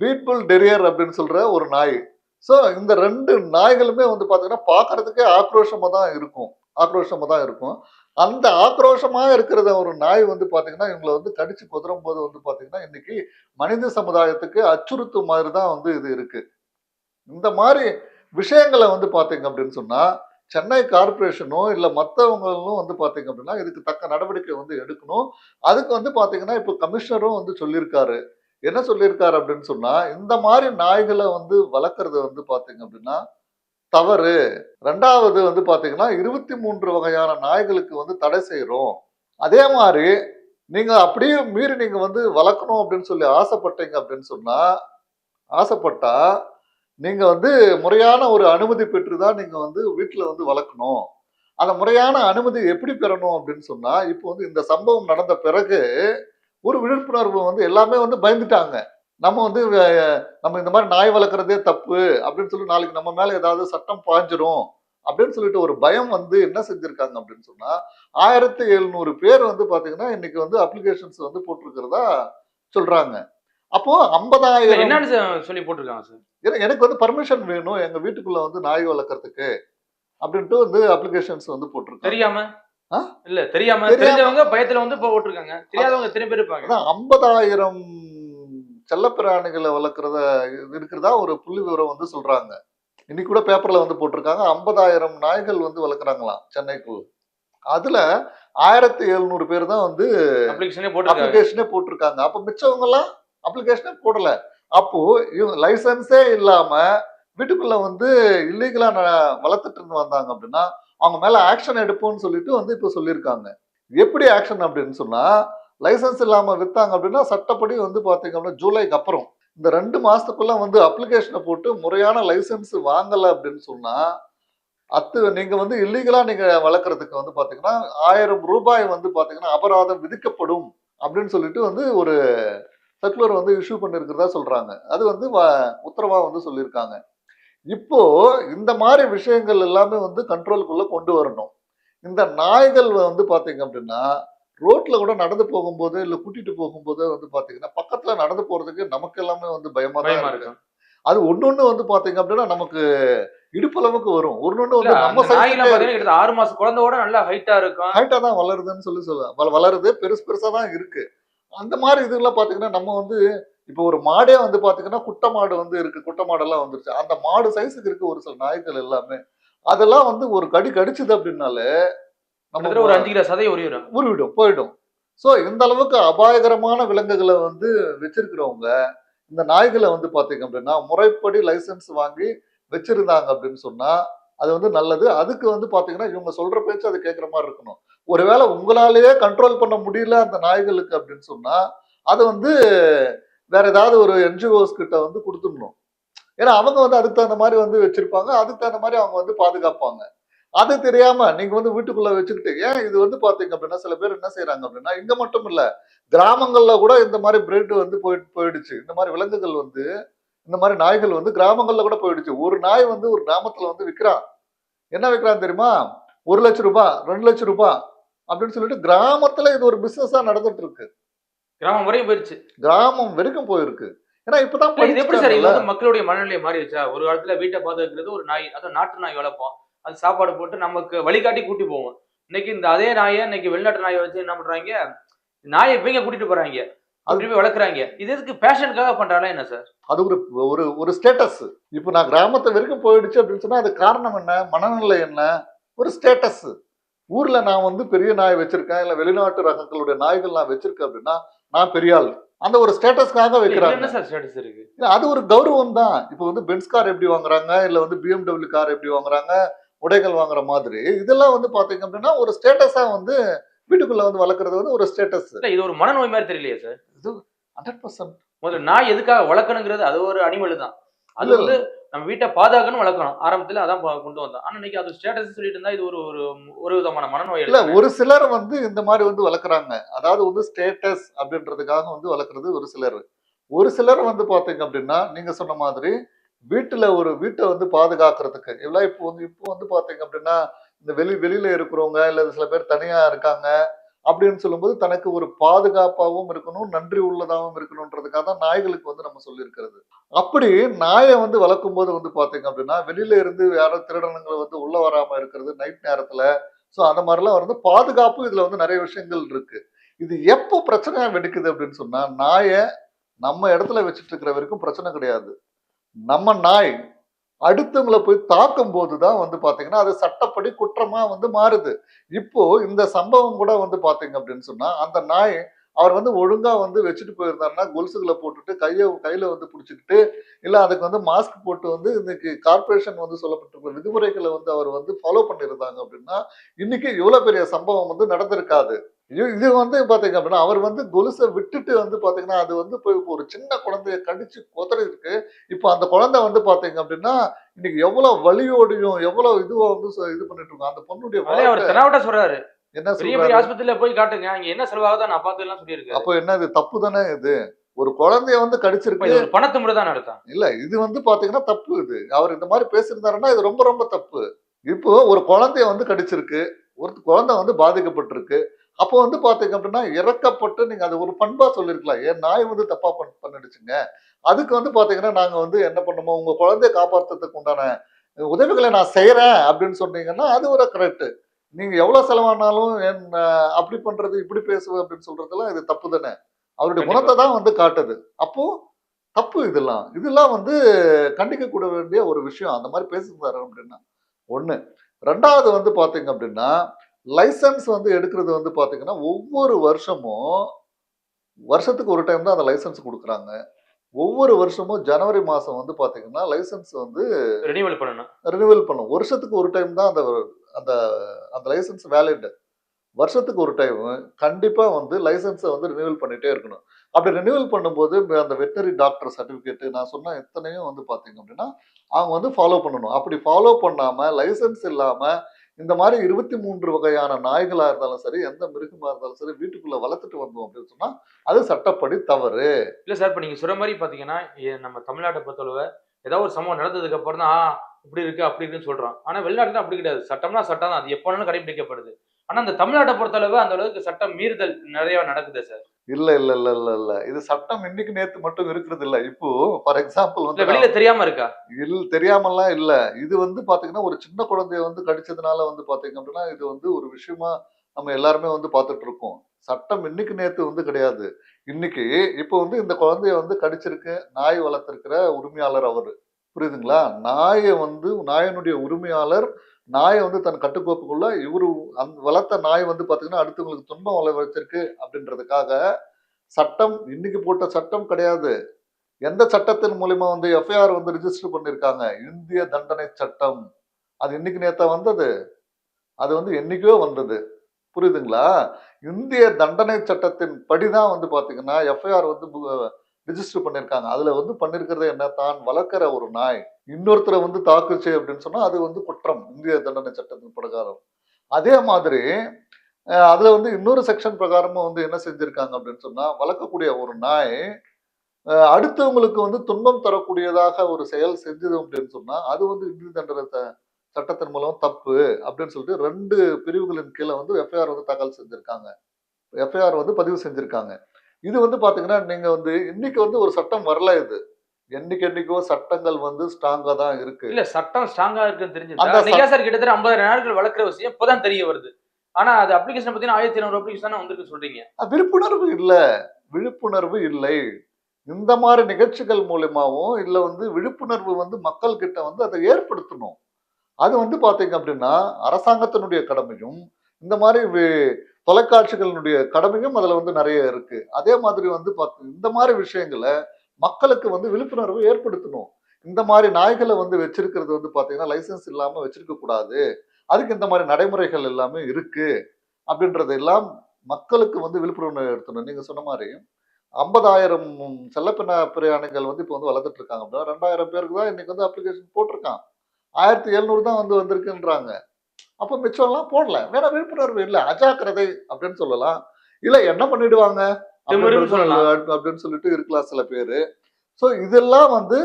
பீட்புல் டெரியர் அப்படின்னு சொல்ற ஒரு நாய். ஸோ இந்த ரெண்டு நாய்களுமே வந்து பார்த்தீங்கன்னா பார்க்கறதுக்கே ஆக்ரோஷமாக தான் இருக்கும். ஆக்ரோஷமாக தான் இருக்கும். அந்த ஆக்ரோஷமாக இருக்கிறத ஒரு நாய் வந்து பார்த்தீங்கன்னா இவங்களை வந்து கடிச்சு குதிரும் போது வந்து பார்த்தீங்கன்னா இன்னைக்கு மனித சமுதாயத்துக்கு அச்சுறுத்தும் மாதிரி தான் வந்து இது இருக்கு. இந்த மாதிரி விஷயங்களை வந்து பார்த்தீங்க அப்படின்னு சொன்னால் சென்னை கார்பரேஷனும் இல்லை மற்றவங்களும் வந்து பார்த்தீங்க அப்படின்னா இதுக்கு தக்க நடவடிக்கை வந்து எடுக்கணும். அதுக்கு வந்து பார்த்தீங்கன்னா இப்போ கமிஷனரும் வந்து சொல்லியிருக்காரு. என்ன சொல்லியிருக்காரு அப்படின்னு சொன்னா இந்த மாதிரி நாய்களை வந்து வளர்க்குறது வந்து பார்த்தீங்க அப்படின்னா தவறு. ரெண்டாவது வந்து பார்த்தீங்கன்னா இருபத்தி மூன்று வகையான நாய்களுக்கு வந்து தடை செய்கிறோம் அதே மாதிரி நீங்கள் அப்படியே மீறி நீங்கள் வந்து வளர்க்கணும் அப்படின்னு சொல்லி ஆசைப்பட்டீங்க அப்படின்னு சொன்னால் ஆசைப்பட்டா நீங்கள் வந்து முறையான ஒரு அனுமதி பெற்று தான் நீங்கள் வந்து வீட்டில் வந்து வளர்க்கணும். அந்த முறையான அனுமதி எப்படி பெறணும் அப்படின்னு சொன்னால் இப்போ வந்து இந்த சம்பவம் நடந்த பிறகு ஒரு விழிப்புணர்வு வந்து எல்லாமே வந்து பயந்துட்டாங்க. நம்ம வந்து நம்ம இந்த மாதிரி நாய் வளர்க்குறதே தப்பு அப்படின்னு சொல்லி நாளைக்கு நம்ம மேல ஏதாவது சட்டம் பாஞ்சிரும் அப்படின்னு சொல்லிட்டு ஒரு பயம் வந்து என்ன செஞ்சிருக்காங்க அப்படின்னு சொன்னா ஆயிரத்தி எழுநூறு பேர் வந்து பாத்தீங்கன்னா இன்னைக்கு வந்து அப்ளிகேஷன்ஸ் வந்து போட்டிருக்கிறதா சொல்றாங்க. அப்போ சார், ஐம்பதாயிரம் சார் சொல்லி போட்டிருக்காங்க சார்? என- எனக்கு வந்து பர்மிஷன் வேணும் எங்க வீட்டுக்குள்ள வந்து நாய் வளர்க்கறதுக்கு அப்படின்ட்டு வந்து அப்ளிகேஷன்ஸ் வந்து போட்டிருக்காங்க. தெரியாம? இல்ல தெரியாம. தெரிஞ்சவங்க பயத்துல வந்து இப்போ போட்டிருக்காங்க. தெரியாதவங்க எத்தனை பேர் இருப்பாங்க ஐம்பதாயிரம் செல்லப்பிராணிகளை வளர்க்குறத இருக்கிறதா ஒரு புள்ளி விவரம் வந்து சொல்றாங்க. இன்னைக்கு கூட பேப்பர்ல வந்து போட்டிருக்காங்க. ஐம்பதாயிரம் நாய்கள் வந்து வளர்க்குறாங்களாம் சென்னைக்குள்ள அதுல ஆயிரத்தி எழுநூறு பேர் தான் வந்து அப்ளிகேஷனே போட்டிருக்காங்க. அப்ளிகேஷனே போட்டிருக்காங்க. அப்ப மிச்சவங்க எல்லாம் அப்ளிகேஷனே போடல. அப்போ இவங்க லைசன்ஸே இல்லாம வீட்டுக்குள்ள வந்து இல்லீகலா வளர்த்துட்டு வந்தாங்க அப்படின்னா அவங்க மேலே ஆக்ஷன் எடுப்போம்னு சொல்லிட்டு வந்து இப்போ சொல்லியிருக்காங்க. எப்படி ஆக்ஷன் அப்படின்னு சொன்னால் லைசன்ஸ் இல்லாமல் விற்றாங்க அப்படின்னா சட்டப்படி வந்து பார்த்தீங்க அப்படின்னா ஜூலைக்கு அப்புறம் இந்த ரெண்டு மாதத்துக்குள்ளே வந்து அப்ளிகேஷனை போட்டு முறையான லைசன்ஸ் வாங்கலை அப்படின்னு சொன்னால் அத்து நீங்கள் வந்து இல்லீகலாக நீங்கள் வளர்க்குறதுக்கு வந்து பார்த்தீங்கன்னா ஆயிரம் ரூபாய் வந்து பார்த்தீங்கன்னா அபராதம் விதிக்கப்படும் அப்படின்னு சொல்லிட்டு வந்து ஒரு சர்க்குலர் வந்து இஷ்யூ பண்ணியிருக்கிறதா சொல்கிறாங்க அது வந்து வ- வந்து சொல்லியிருக்காங்க. இப்போ இந்த மாதிரி விஷயங்கள் எல்லாமே வந்து கண்ட்ரோலுக்குள்ள கொண்டு வரணும். இந்த நாய்கள் வந்து பாத்தீங்க அப்படின்னா ரோட்ல கூட நடந்து போகும்போது இல்ல கூட்டிட்டு போகும்போது வந்து பாத்தீங்கன்னா பக்கத்துல நடந்து போறதுக்கு நமக்கு எல்லாமே வந்து பயமா தான் இருக்கு. இருக்கும் அது ஒன்னொன்னு வந்து பாத்தீங்க அப்படின்னா நமக்கு இடுப்பளவுக்கு வரும். ஒன்னொன்னு வந்து நம்ம சைஸ்ல ஆறு மாசம் குழந்தையோட நல்லா ஹைட்டா இருக்கும். ஹைட்டா தான் வளருதுன்னு சொல்லி சொல்லுவேன் வள- வளருது பெருசு பெருசா தான் இருக்கு. அந்த மாதிரி இதெல்லாம் பாத்தீங்கன்னா நம்ம வந்து இப்போ ஒரு மாடே வந்து பாத்தீங்கன்னா குட்டை மாடு வந்து இருக்கு குட்டை மாடெல்லாம் வந்துருச்சு. அந்த மாடு சைஸுக்கு இருக்கு ஒரு சில நாய்கள் எல்லாமே அதெல்லாம் வந்து ஒரு கடி கடிச்சுது அப்படின்னாலே கிட்டத்தட்ட ஒரு நம்ம அஞ்சு கிலோ சதையை உருவிடும். உருவிடும் போயிடும். ஸோ இந்த அளவுக்கு அபாயகரமான விலங்குகளை வந்து வச்சிருக்கிறவங்க இந்த நாய்களை வந்து பாத்தீங்க அப்படின்னா முறைப்படி லைசென்ஸ் வாங்கி வச்சிருந்தாங்க அப்படின்னு சொன்னா அது வந்து நல்லது. அதுக்கு வந்து பாத்தீங்கன்னா இவங்க சொல்ற பேச்சு அது கேட்குற மாதிரி இருக்கணும். ஒருவேளை உங்களாலேயே கண்ட்ரோல் பண்ண முடியல அந்த நாய்களுக்கு அப்படின்னு சொன்னா அது வந்து வேற ஏதாவது ஒரு என்ஜிஓஸ் கிட்ட வந்து கொடுத்துடணும். ஏன்னா அவங்க வந்து அதுக்கு தகுந்த மாதிரி வந்து வச்சிருப்பாங்க. அதுக்கு தகுந்த மாதிரி அவங்க வந்து பாதுகாப்பாங்க. அது தெரியாம நீங்க வந்து வீட்டுக்குள்ள வச்சுக்கிட்டு ஏன் இது வந்து பாத்தீங்க அப்படின்னா சில பேர் என்ன செய்யறாங்க அப்படின்னா இங்க மட்டும் இல்ல கிராமங்கள்ல கூட இந்த மாதிரி பிரெட் வந்து போயிட்டு போயிடுச்சு. இந்த மாதிரி விலங்குகள் வந்து இந்த மாதிரி நாய்கள் வந்து கிராமங்கள்ல கூட போயிடுச்சு. ஒரு நாய் வந்து ஒரு கிராமத்துல வந்து விற்கிறான் என்ன விற்கிறான் தெரியுமா? ஒரு லட்சம் ரூபாய் ரெண்டு லட்சம் ரூபாய் அப்படின்னு சொல்லிட்டு கிராமத்துல இது ஒரு பிசினஸா நடந்துட்டு இருக்கு. கிராமம் வரையும் போயிருச்சு. கிராமம் வரைக்கும் போயிருக்கு. ஏன்னா இப்பதான் இது எப்படி சார் இது படிச்சுட்டாங்கல்ல. வந்து மக்களுடைய மனநிலை மாறிடுச்சா ஒரு காலத்துல வீட்டை பாதுகாக்கிறது ஒரு நாய் அதுவும் நாட்டு நாய் வளர்ப்போம். அது சாப்பாடு போட்டு நமக்கு வழிகாட்டி கூட்டி போவோம். இன்னைக்கு இந்த அதே நாயை இன்னைக்கு வெளிநாட்டு நாயை வச்சு என்ன பண்றாங்க? நாயை இப்ப இங்க கூட்டிட்டு போறாங்க. அப்படி போய் வளர்க்குறாங்க. இது எதுக்கு பேஷனுக்காக பண்றாங்களா என்ன சார்? அது ஒரு ஒரு ஒரு ஸ்டேட்டஸ் இப்போ நான் கிராமத்து வரைக்கும் போயிடுச்சு அப்படின்னு சொன்னா அது காரணம் என்ன? மனநிலை என்ன? ஒரு ஸ்டேட்டஸ் ஊர்ல நான் வந்து பெரிய நாய் வச்சிருக்கேன். இல்ல வெளிநாட்டு ரகங்களுடைய நாய்கள் நான் வச்சிருக்கேன் அப்படின்னா நான் பெரிய ஆள். அந்த ஒரு ஸ்டேட்டஸ்க்காக வைக்கிறாங்க. என்ன சார் இருக்கு? அது ஒரு கௌரவம் தான். இப்போ வந்து பென்ஸ் கார் எப்படி வாங்குறாங்க இல்ல வந்து பிஎம்டபிள்யூ கார் எப்படி வாங்குறாங்க உடைகள் வாங்குற மாதிரி. இதெல்லாம் வந்து பாத்தீங்க அப்படின்னா ஒரு ஸ்டேட்டஸா வந்து வீட்டுக்குள்ள வந்து வளர்க்குறது வந்து ஒரு ஸ்டேட்டஸ் இல்ல இது ஒரு மனநோய் மாதிரி தெரியலையே சார்? ஹண்ட்ரட் பர்சன்ட் முதல்ல நாய் எதுக்காக வளர்க்கணுங்கிறது அது ஒரு அனிமல் தான். அது வந்து நம்ம வீட்டை பாதுகாக்கணும் வளர்க்கணும். ஆரம்பத்துல அதான் கொண்டு வந்தோம். ஆனா இன்னைக்கு அது ஸ்டேட்டஸ் சொல்லிட்டு இருந்தா இது ஒரு ஒரு ஒரு விதமான மனநோய் இல்ல ஒரு சிலர் வந்து இந்த மாதிரி வந்து வளர்க்குறாங்க. அதாவது வந்து ஸ்டேட்டஸ் அப்படின்றதுக்காக வந்து வளர்க்குறது ஒரு சிலர். ஒரு சிலர் வந்து பாத்தீங்க அப்படின்னா நீங்க சொன்ன மாதிரி வீட்டுல ஒரு வீட்டை வந்து பாதுகாக்கிறதுக்கு. எல்லாம் இப்போ வந்து இப்போ வந்து பாத்தீங்க அப்படின்னா இந்த வெளி வெளியில இருக்கிறவங்க இல்ல சில பேர் தனியா இருக்காங்க. அப்படின்னு சொல்லும்போது தனக்கு ஒரு பாதுகாப்பாகவும் இருக்கணும் நன்றி உள்ளதாகவும் இருக்கணுன்றதுக்காக தான் நாய்களுக்கு வந்து நம்ம சொல்லியிருக்கிறது. அப்படி நாயை வந்து வளர்க்கும் போது வந்து பார்த்தீங்க அப்படின்னா வெளியில இருந்து யாரோ திருடனுங்களை வந்து உள்ள வராமல் இருக்கிறது நைட் நேரத்தில். ஸோ அந்த மாதிரிலாம் வந்து பாதுகாப்பு இதில் வந்து நிறைய விஷயங்கள் இருக்கு. இது எப்போ பிரச்சனையா வெடிக்குது அப்படின்னு சொன்னா நாயை நம்ம இடத்துல வச்சுட்டு இருக்கிற வரைக்கும் பிரச்சனை கிடையாது. நம்ம நாய் அடுத்தவங்களை போய் தாக்கும் போது தான் வந்து பார்த்தீங்கன்னா அது சட்டப்படி குற்றமாக வந்து மாறுது. இப்போ இந்த சம்பவம் கூட வந்து பார்த்தீங்க அப்படின்னு சொன்னால் அந்த நாய் அவர் வந்து ஒழுங்கா வந்து வச்சுட்டு போயிருந்தாருன்னா கொலுசுகளை போட்டுட்டு கையை கையில வந்து பிடிச்சிக்கிட்டு இல்ல அதுக்கு வந்து மாஸ்க் போட்டு வந்து இன்னைக்கு கார்பரேஷன் வந்து சொல்லப்பட்டிருக்கிற விதிமுறைகளை வந்து அவர் வந்து ஃபாலோ பண்ணியிருந்தாங்க அப்படின்னா இன்னைக்கு இவ்வளவு பெரிய சம்பவம் வந்து நடந்திருக்காது. இது- இது வந்து பாத்தீங்க அப்படின்னா அவர் வந்து கொலுசை விட்டுட்டு வந்து பாத்தீங்கன்னா அது வந்து இப்போ ஒரு சின்ன குழந்தைய கடிச்சு கொதறி இருக்கு இப்போ அந்த குழந்தை வந்து பாத்தீங்க அப்படின்னா இன்னைக்கு எவ்வளவு வலியோடையும் எவ்வளவு இதுவா வந்து இது பண்ணிட்டு இருக்கோம் அந்த பொண்ணுடைய அவர் தெனாவட்டா சொல்றாரு. என்ன பெரிய ஆஸ்பத்திரியில போய் காட்டுங்க. அங்க என்ன செலவாகுதோ நான் பார்த்து எல்லாம் சொல்லியிருக்காரு. அப்போ என்ன இது தப்பு தானே இது? ஒரு குழந்தைய வந்து கடிச்சிருக்கு. இது ஒரு பணத்து முறை தான் நடத்தான். இல்ல இது வந்து பாத்தீங்கன்னா தப்பு இது. அவர் இந்த மாதிரி பேசியிருந்தாருன்னா இது ரொம்ப ரொம்ப தப்பு. இப்போ ஒரு குழந்தைய வந்து கடிச்சிருக்கு. ஒரு குழந்தை வந்து பாதிக்கப்பட்டிருக்கு. அப்போ வந்து பாத்தீங்க அப்படின்னா இறக்கப்பட்டு நீங்க அது ஒரு பண்பா சொல்லிருக்கலாம். ஏன் நாய் வந்து தப்பா பண் பண்ணிடுச்சுங்க. அதுக்கு வந்து பாத்தீங்கன்னா நாங்க வந்து என்ன பண்ணுமோ உங்க குழந்தைய காப்பாத்துறதுக்கு உண்டான உதவிகளை நான் செய்யறேன் அப்படின்னு சொன்னீங்கன்னா அது ஒரு கரெக்ட் நீங்க எவ்வளவு செலவானாலும் என் அப்படி பண்றது இப்படி பேசுவேன் அப்படின்னு சொல்றதெல்லாம் இது தப்பு தானே. அவருடைய. குணத்தை தான் வந்து காட்டுது. அப்போ தப்பு இதெல்லாம். இதெல்லாம் வந்து கண்டிக்க கூட வேண்டிய ஒரு விஷயம். அந்த மாதிரி பேசியிருந்தாரு அப்படின்னா. ஒண்ணு. ரெண்டாவது வந்து பாத்தீங்க அப்படின்னா லைசன்ஸ் வந்து எடுக்கிறது வந்து பாத்தீங்கன்னா ஒவ்வொரு வருஷமும் வருஷத்துக்கு ஒரு டைம் தான் அந்த லைசன்ஸ் கொடுக்குறாங்க. ஒவ்வொரு வருஷமும் ஜனவரி மாசம் வந்து பாத்தீங்கன்னா லைசன்ஸ் வந்து ரெனிவல் பண்ணணும். ரினிவல் பண்ணும் வருஷத்துக்கு ஒரு டைம் தான் அந்த அந்த அந்த லைசன்ஸ் வேலிட் வருஷத்துக்கு ஒரு டைம் கண்டிப்பா வந்து லைசன்ஸை வந்து ரினிவல் பண்ணிட்டே இருக்கணும். அப்படி ரினிவல் பண்ணும்போது அந்த வெட்டரி டாக்டர் சர்டிபிகேட் நான் சொன்ன எத்தனையும் வந்து பாத்தீங்க அப்படின்னா அவங்க வந்து ஃபாலோ பண்ணணும். அப்படி ஃபாலோ பண்ணாம லைசன்ஸ் இல்லாம இந்த மாதிரி இருபத்தி மூன்று வகையான நாய்களாக இருந்தாலும் சரி எந்த மிருகமாக இருந்தாலும் சரி வீட்டுக்குள்ளே வளர்த்துட்டு வந்தோம் அப்படின்னு சொன்னால் அது சட்டப்படி தவறு. இல்லை சார் இப்போ நீங்கள் சொல்கிற மாதிரி பார்த்தீங்கன்னா ஏ- நம்ம தமிழ்நாட்டை பொறுத்தளவு ஏதாவது ஒரு சம்பவம் நடந்ததுக்கு அப்புறம் தான் ஆ, இப்படி இருக்கு அப்படி இருக்குன்னு சொல்கிறோம் ஆனால் வெளிநாட்டில் அப்படி கிடையாது. சட்டம்னா சட்டம் தான். அது எப்ப கடைபிடிக்கப்படுது ஆனா அந்த தமிழ்நாட்டை பொறுத்தளவு அந்த அளவுக்கு சட்டம் மீறுதல் நிறைய நடக்குது சார். இல்ல இல்ல இல்ல இல்ல இல்ல. இது சட்டம் இன்னைக்கு நேத்து மட்டும் இருக்கிறது இல்ல. இப்போ ஃபார் எக்ஸாம்பிள் இல்ல வந்து வெளியில தெரியாம இருக்கா? இல் தெரியாமலாம் இல்ல. இது வந்து பாத்தீங்கன்னா ஒரு சின்ன குழந்தைய வந்து கடிச்சதுனால வந்து பாத்தீங்க அப்படின்னா இது வந்து ஒரு விஷயமா நம்ம எல்லாருமே வந்து பார்த்துட்டு இருக்கோம். சட்டம் இன்னைக்கு நேத்து வந்து கிடையாது. இன்னைக்கு இப்போ வந்து இந்த குழந்தைய வந்து கடிச்சிருக்கு நாய் வளர்த்திருக்கிற உரிமையாளர் அவரு. புரியுதுங்களா? நாயை வந்து நாயனுடைய உரிமையாளர் நாயை வந்து தன் கட்டுக்கோப்புக்குள்ள இவரு அந்த வளர்த்த நாய் வந்து பார்த்தீங்கன்னா அடுத்தவங்களுக்கு துன்பம் விளைவிச்சிருக்கு அப்படின்றதுக்காக சட்டம் இன்னைக்கு போட்ட சட்டம் கிடையாது. எந்த சட்டத்தின் மூலியமா வந்து எஃப்ஐஆர் வந்து ரிஜிஸ்டர் பண்ணியிருக்காங்க இந்திய தண்டனை சட்டம். அது இன்னைக்கு நேத்தா வந்தது. அது வந்து என்னைக்கோ வந்தது. புரியுதுங்களா? இந்திய தண்டனை சட்டத்தின் படிதான் வந்து பார்த்தீங்கன்னா எஃப்ஐஆர் வந்து ரிஜிஸ்டர் பண்ணியிருக்காங்க அதில் வந்து பண்ணியிருக்கிறது என்ன? தான் வளர்க்குற ஒரு நாய். இன்னொருத்தரை வந்து தாக்குச்சு அப்படின்னு சொன்னால் அது வந்து குற்றம். இந்திய தண்டனை சட்டத்தின் பிரகாரம். அதே மாதிரி அதில் வந்து இன்னொரு செக்ஷன் பிரகாரமும் வந்து என்ன செஞ்சுருக்காங்க அப்படின்னு சொன்னால் வளர்க்கக்கூடிய ஒரு நாய் அடுத்தவங்களுக்கு வந்து துன்பம் தரக்கூடியதாக ஒரு செயல் செஞ்சது அப்படின்னு சொன்னால் அது வந்து இந்திய தண்டனை சட்டத்தின் மூலம் தப்பு அப்படின்னு சொல்லிட்டு ரெண்டு பிரிவுகளின் கீழே வந்து எஃப்ஐஆர் வந்து தாக்கல் செஞ்சுருக்காங்க. எஃப்ஐஆர் வந்து பதிவு செஞ்சுருக்காங்க. இது வந்து பாத்தீங்கன்னா நீங்க வந்து இன்னைக்கு வந்து ஒரு சட்டம் வரல இது. என்னைக்கு என்னைக்கோ சட்டங்கள் வந்து ஸ்ட்ராங்கா தான் இருக்கு. இல்ல சட்டம் ஸ்ட்ராங்கா இருக்குன்னு தெரிஞ்சு சார் கிட்டத்தட்ட ஐம்பதாயிரம் நாட்கள் வளர்க்குற விஷயம் இப்பதான் தெரிய வருது. ஆனா அது அப்ளிகேஷன் பாத்தீங்கன்னா ஆயிரத்தி ஐநூறு அப்ளிகேஷன் வந்திருக்கு சொல்றீங்க. விழிப்புணர்வு இல்ல. விழிப்புணர்வு இல்லை. இந்த மாதிரி நிகழ்ச்சிகள் மூலியமாவும் இல்ல வந்து விழிப்புணர்வு வந்து மக்கள் கிட்ட வந்து அதை ஏற்படுத்தணும். அது வந்து பாத்தீங்க அப்படின்னா அரசாங்கத்தினுடைய கடமையும் இந்த மாதிரி தொலைக்காட்சிகளினுடைய கடமையும் அதில் வந்து நிறைய இருக்கு. அதே மாதிரி வந்து பார்த்து இந்த மாதிரி விஷயங்களை மக்களுக்கு வந்து விழிப்புணர்வு ஏற்படுத்தணும். இந்த மாதிரி நாய்களை வந்து வச்சிருக்கிறது வந்து பார்த்தீங்கன்னா லைசென்ஸ் இல்லாமல் வச்சிருக்க கூடாது. அதுக்கு இந்த மாதிரி நடைமுறைகள் எல்லாமே இருக்கு. அப்படின்றது எல்லாம் மக்களுக்கு வந்து விழிப்புணர்வு எடுத்தணும் நீங்க சொன்ன மாதிரி ஐம்பதாயிரம் செல்லப்பின பிரயாணிகள் வந்து இப்போ வந்து வளர்த்துட்டு இருக்காங்க அப்படின்னா ரெண்டாயிரம் பேருக்கு தான் இன்னைக்கு வந்து அப்ளிகேஷன் போட்டிருக்கான். ஆயிரத்தி எழுநூறு தான் வந்து வந்திருக்குன்றாங்க. அப்போ மிச்சம்லாம் போடல. வேணா விழிப்புணர்வு இல்லை. அஜாக்கிரதை அப்படின்னு சொல்லலாம். இல்ல என்ன பண்ணிடுவாங்க. அப்படின்னு சொல்லிட்டு இருக்கலாம் சில பேரு. ஸோ இதெல்லாம் வந்து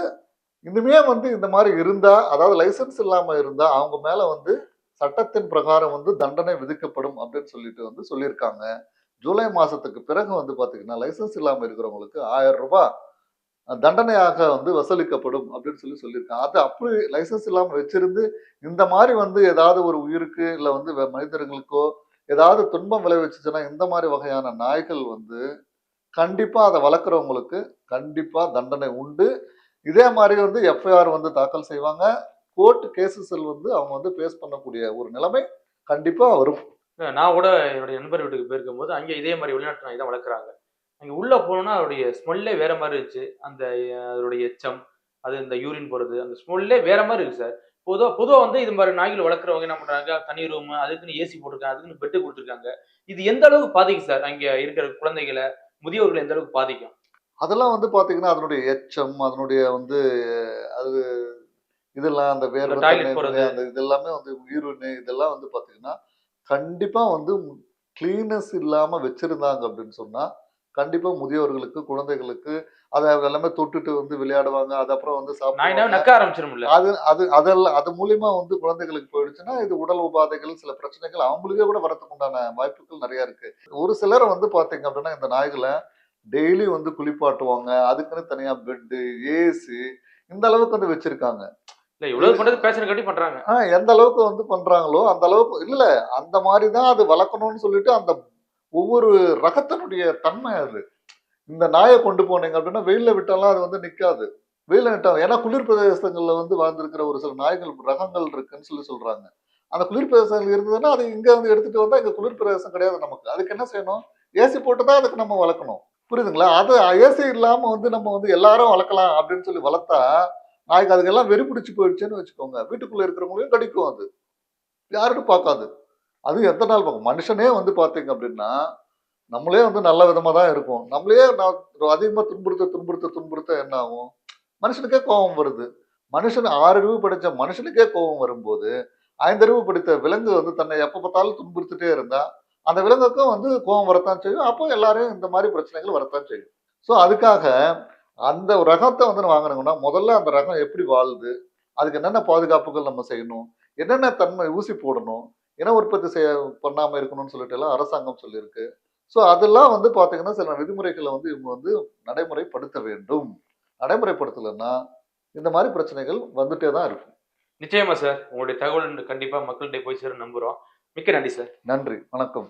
இனிமே வந்து இந்த மாதிரி இருந்தா அதாவது லைசென்ஸ் இல்லாம இருந்தா அவங்க மேல வந்து சட்டத்தின் பிரகாரம் வந்து தண்டனை விதிக்கப்படும் அப்படின்னு சொல்லிட்டு வந்து சொல்லியிருக்காங்க. ஜூலை மாசத்துக்கு பிறகு வந்து பாத்தீங்கன்னா லைசென்ஸ் இல்லாம இருக்கிறவங்களுக்கு ஆயிரம் ரூபாய் தண்டனையாக வந்து வசூலிக்கப்படும் அப்படின்னு சொல்லி சொல்லியிருக்காங்க. அது அப்படி லைசென்ஸ் இல்லாமல் வச்சிருந்து இந்த மாதிரி வந்து ஏதாவது ஒரு உயிருக்கு இல்லை வந்து மனிதர்களுக்கோ ஏதாவது துன்பம் விளைவிச்சுச்சுன்னா இந்த மாதிரி வகையான நாய்கள் வந்து கண்டிப்பாக அதை வளர்க்குறவங்களுக்கு கண்டிப்பாக தண்டனை உண்டு. இதே மாதிரி வந்து எஃப்ஐஆர் வந்து தாக்கல் செய்வாங்க. கோர்ட் கேசஸில் வந்து அவங்க வந்து ஃபேஸ் பண்ணக்கூடிய ஒரு நிலைமை கண்டிப்பாக வரும். நான் கூட என்னுடைய நண்பர் வீட்டுக்கு போயிருக்கும் போது அங்கே இதே மாதிரி வெளிநாட்டு நாய் தான் வளர்க்குறாங்க. அங்க உள்ள போனோம்னா அதோடைய ஸ்மெல்லே வேற மாதிரி இருந்துச்சு. அந்த அதோடைய எச்சம் அது இந்த யூரின் போறது அந்த ஸ்மெல்லே வேற மாதிரி இருக்கு சார் பொதுவா பொதுவா வந்து இது மாதிரி நாய்கள் வளர்க்குறவங்க என்ன பண்றாங்க தனி ரூம் அதுக்குன்னு ஏசி போட்டிருக்காங்க அதுக்குன்னு பெட்டு கொடுத்துருக்காங்க. இது எந்த அளவுக்கு பாதிக்கும் சார் அங்க இருக்கிற குழந்தைகளை முதியோர்களை எந்த அளவுக்கு பாதிக்கும்? அதெல்லாம் வந்து பாத்தீங்கன்னா அதனுடைய எச்சம் அதனுடைய வந்து அது இதெல்லாம் அந்த போறது. அந்த இதெல்லாமே வந்து யூரின் இதெல்லாம் வந்து பாத்தீங்கன்னா கண்டிப்பா வந்து கிளீனஸ் இல்லாம வச்சிருந்தாங்க அப்படின்னு சொன்னா கண்டிப்பா முதியோர்களுக்கு குழந்தைகளுக்கு அதை எல்லாமே தொட்டுட்டு வந்து விளையாடுவாங்க. அது அப்புறம் வந்து சாப்பிடுவாங்க. அது அது அதெல்லாம் அது மூலியமா வந்து குழந்தைகளுக்கு போயிடுச்சுன்னா இது உடல் உபாதைகள் சில பிரச்சனைகள் அவங்களுக்கே கூட வரதுக்கு உண்டான வாய்ப்புகள் நிறைய இருக்கு. ஒரு சிலர் வந்து பாத்தீங்க அப்படின்னா இந்த நாய்களை டெய்லி வந்து குளிப்பாட்டுவாங்க. அதுக்குன்னு தனியா பெட்டு ஏசி இந்த அளவுக்கு வந்து வச்சிருக்காங்க. இல்ல இவ்வளவு பண்றது பேஷன் கட்டி பண்றாங்க. எந்த அளவுக்கு வந்து பண்றாங்களோ அந்த அளவுக்கு இல்ல அந்த மாதிரி தான் அது வளர்க்கணும்னு சொல்லிட்டு அந்த ஒவ்வொரு ரகத்தினுடைய தன்மை அது. இந்த நாயை கொண்டு போனீங்க அப்படின்னா வெயிலில் விட்டாலாம் அது வந்து நிற்காது வெயிலில் விட்டாங்க ஏன்னா குளிர் பிரதேசங்களில் வந்து வாழ்ந்திருக்கிற ஒரு சில நாய்கள் ரகங்கள் இருக்குன்னு சொல்லி சொல்கிறாங்க அந்த குளிர் பிரதேசங்கள் இருந்ததுன்னா அது இங்கே வந்து எடுத்துகிட்டு வந்தால் இங்கே குளிர் பிரதேசம் கிடையாது நமக்கு. அதுக்கு என்ன செய்யணும்? ஏசி போட்டு தான் அதுக்கு நம்ம வளர்க்கணும். புரியுதுங்களா? அது ஏசி இல்லாமல் வந்து நம்ம வந்து எல்லாரும் வளர்க்கலாம் அப்படின்னு சொல்லி வளர்த்தா நாய்க்கு அதுக்கெல்லாம் வெறி பிடிச்சி போயிடுச்சுன்னு வச்சுக்கோங்க. வீட்டுக்குள்ளே இருக்கிறவங்களையும் கடிக்கும் அது. யாருன்னு பார்க்காது. அது எந்த நாள் பார்க்கும் மனுஷனே வந்து பார்த்தீங்க அப்படின்னா நம்மளே வந்து நல்ல விதமாக தான் இருக்கும் நம்மளே நான் அதிகமாக துன்புறுத்த துன்புறுத்த துன்புறுத்த என்ன ஆகும்? மனுஷனுக்கே கோபம் வருது. மனுஷன் ஆறறிவு படித்த மனுஷனுக்கே கோபம் வரும்போது ஐந்தறிவு படித்த விலங்கு வந்து தன்னை எப்போ பார்த்தாலும் துன்புறுத்திட்டே இருந்தால் அந்த விலங்குக்கும் வந்து கோபம் வரத்தான் செய்யும். அப்போ எல்லாரையும் இந்த மாதிரி பிரச்சனைகள் வரத்தான் செய்யும். ஸோ அதுக்காக அந்த ரகத்தை வந்து வாங்கினோம்னா முதல்ல அந்த ரகம் எப்படி வாழுது அதுக்கு என்னென்ன பாதுகாப்புகள் நம்ம செய்யணும் என்னென்ன தன்மை ஊசி போடணும் இன உற்பத்தி செய்ய பண்ணாம இருக்கணும்னு சொல்லிட்டு எல்லாம் அரசாங்கம் சொல்லியிருக்கு. ஸோ அதெல்லாம் வந்து பாத்தீங்கன்னா சில விதிமுறைகளை வந்து இவங்க வந்து நடைமுறைப்படுத்த வேண்டும். நடைமுறைப்படுத்தலைன்னா இந்த மாதிரி பிரச்சனைகள் வந்துட்டே தான் இருக்கும். நிச்சயமா சார். உங்களுடைய தகவல் கண்டிப்பா மக்கள்கிட்ட போய் சேர நம்புறோம். மிக்க நன்றி சார். நன்றி. வணக்கம்.